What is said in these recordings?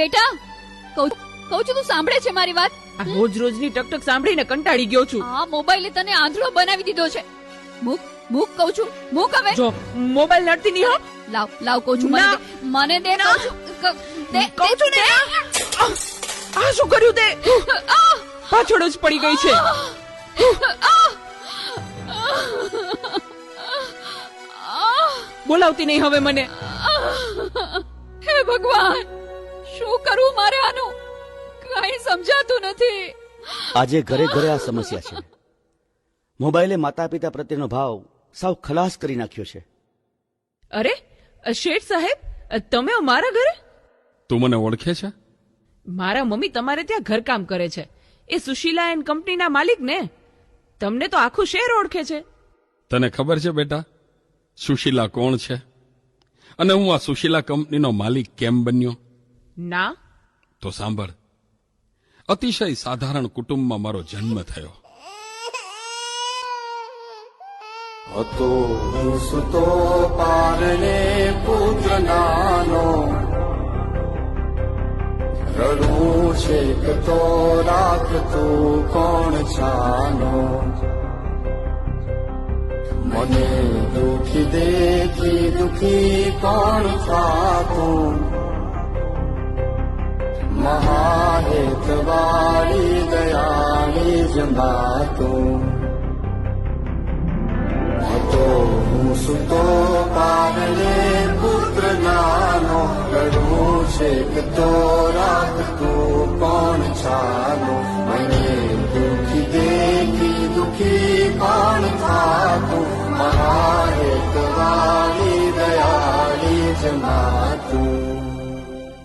બેટા કહું કહું છું તું સાંભળે છે મારી વાત? આ રોજ રોજની ટકટક સાંભળીને કંટાળી ગયો છું. આ મોબાઈલે તને આંધળો બનાવી દીધો છે. મૂક મૂક કહું છું મૂક હવે. જો મોબાઈલ નડતી નહીં હો. લાવ લાવ કહું છું મને મને દે કહું છું દે કહું છું ને. આ શું કર્યું તે! પાછળ જ પડી ગઈ છે! બોલાવતી નહીં હવે મને. હે ભગવાન. શું કરું મારે આનું? કઈ સમજાતું નથી. આજે ઘરે ઘરે આ સમસ્યા છે. મોબાઈલે માતા પિતા પ્રત્યેનો ભાવ સાવ ખલાસ કરી નાખ્યો છે. અરે શેઠ સાહેબ તમે મારા ઘરે? તું મને ઓળખે છે? મારા મમ્મી તમારે ત્યાં ઘરકામ કરે છે. એ સુશીલા એન્ડ કંપનીના માલિક ને તમને તો આખું શહેર ઓળખે છે. તને ખબર છે બેટા? સુશીલા કોણ છે? અને હું આ સુશીલા કંપનીનો માલિક કેમ બન્યો? ના? તો સાંભળ. અતિશય સાધારણ કુટુંબમાં મારો જન્મ થયો. હતો હું સુતો પારણે પુત્ર નાનો રડું છેક તો રાખતું કોણ છાનો મને દુખી દેખી દુખી કોણ થાતું? મહાહેતવાળી દયાળી જમાતું હતો હું સુતો પારણે પુત્ર નાનો રડું છે તો રાખતું કોણ છાનો મને દુખી દેખી દુખી કોણ થાતું મહાહેતવાળી દયાળી જમાતું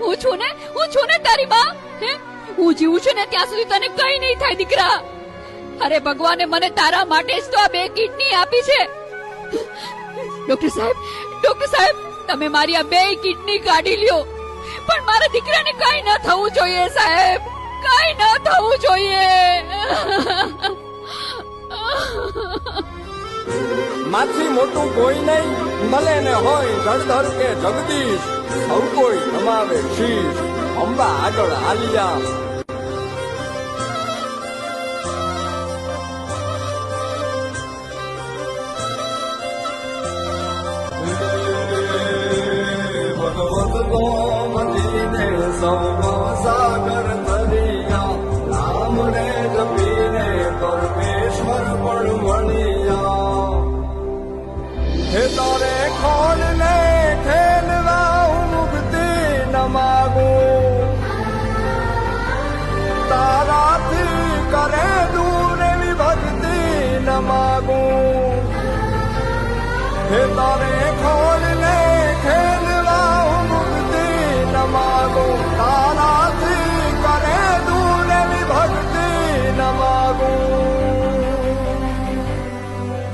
હું છું ને, હું છું ને તારી બા, હે? હું જીવું છું ને ત્યાં સુધી તને કઈ નહીં થાય, દીકરા. અરે ભગવાને મને તારા માટે જ તો આ બે કિડની આપી છે. ડોક્ટર સાહેબ ડોક્ટર સાહેબ, તમે મારી આ બે કિડની કાઢી લ્યો. પણ મારા દીકરાને કઈ ન થવું જોઈએ, સાહેબ. કઈ ન થવું જોઈએ. માથી મોટું કોઈ નહીં મલે ને હોય જળધર કે જગદીશ, સૌ કોઈ નમાવે શીશ. અંબા આગળ આલિયા ભગવત ગોમતીને સૌનો હે તારે ખોલ ને ખેલવા હું મુક્તિ ન માગું. તારાથી કરે દૂર એવી ભક્તિ ન માગું. હે તારે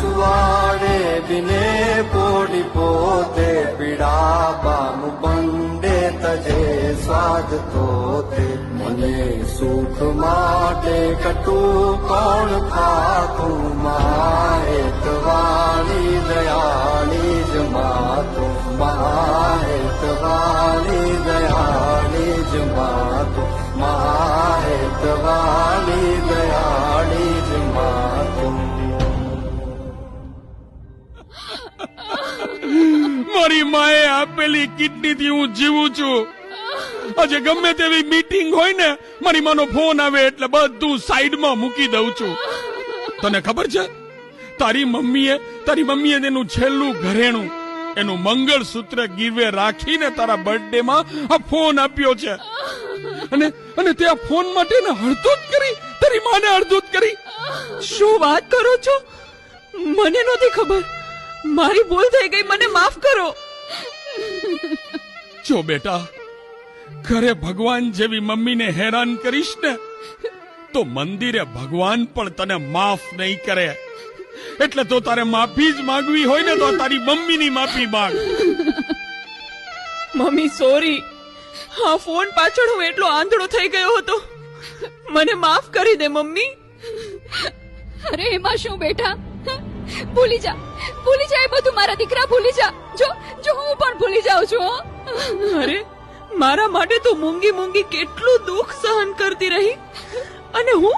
સુવાડે બિને પોડી પોતે પીડા પામ બંડે તજે સ્વાદ તોતે. મને સુખ માટે કટું કોણ ખાતું માહેતવાળી દયાળી મારી માએ આપેલી કિડની લાગણીથી હું જીવું છું. આજે ગમે તેવી મીટિંગ હોય ને, મારી માનો ફોન આવે એટલે બધું સાઈડમાં મૂકી દઉં છું. તને ખબર છે? તારી મમ્મીએ તારી મમ્મીએ તેનું છેલ્લું ઘરેણું, એનું મંગળસૂત્ર ગીરવે રાખીને તારા બર્થડે માં આ ફોન આપ્યો છે. અને અને તે આ ફોન માટે ને હળદૂત કરી, તારી માને હળદૂત કરી. શું વાત કરો છો? મને નહોતી ખબર. મારી ભૂલ થઈ ગઈ, મને માફ કરો. જો બેટા ઘરે ભગવાન જેવી મમ્મીને હેરાન કરીશ ને તો મંદિરે ભગવાન પણ તને માફ નહીં કરે. એટલે તો તારે માફી જ માંગવી હોય ને તો તારી મમ્મીની માફી માંગ. Mummy sorry. હા ફોન પાછળ હું એટલો આંધળો થઈ ગયો હતો. મને માફ કરી દે મમ્મી. અરે એમાં શું બેટા? ભૂલી જા ભૂલી જા એ બધું મારા દીકરા, ભૂલી જા. જો જો હું પણ ભૂલી જાઉં છું. અરે, મારા માટે તો મૂંગી મૂંગી કેટલું દુઃખ સહન કરતી રહી? અને હું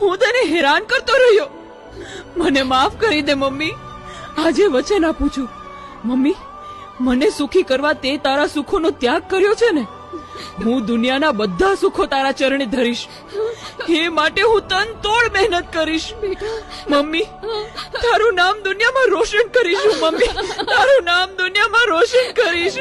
હું તને હેરાન કરતો રહ્યો. મને માફ કરી દે, મમ્મી. આજે વચન આપું છું. મમ્મી, મને સુખી કરવા તે તારા સુખોનો ત્યાગ કર્યો છે ને? હું દુનિયાના બધા સુખો તારા ચરણે ધરીશ. એ માટે હું તન તોડ મહેનત કરીશ. મમ્મી તારું નામ દુનિયામાં રોશન કરીશું મમ્મી. તારું નામ દુનિયામાં રોશન કરીશ.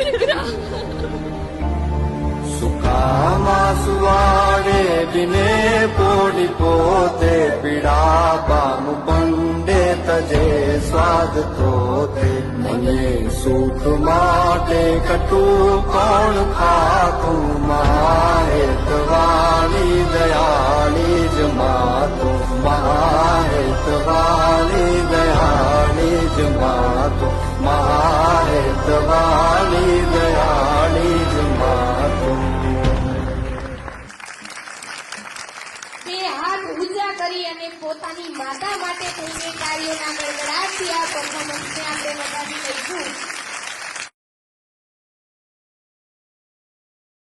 સુખામાં સુવાડે દિને પોડી પોતે પીડા પામુ પંડે તજે સ્વાદ તોતે. મને સુખ માટે કટુ કોણ ખાતું મહાહેતવાળી દયાળી જ માતો મહાહેતવાળી દયાળી જ માતો મહાહેતવાળી દયાળી જ તે ઊંચા કરી અને પોતાની માતા માટે થઈને કાર્યોના ગડગડાટથી આ પરફોર્મન્સને આપણે બતાવી લઈશું.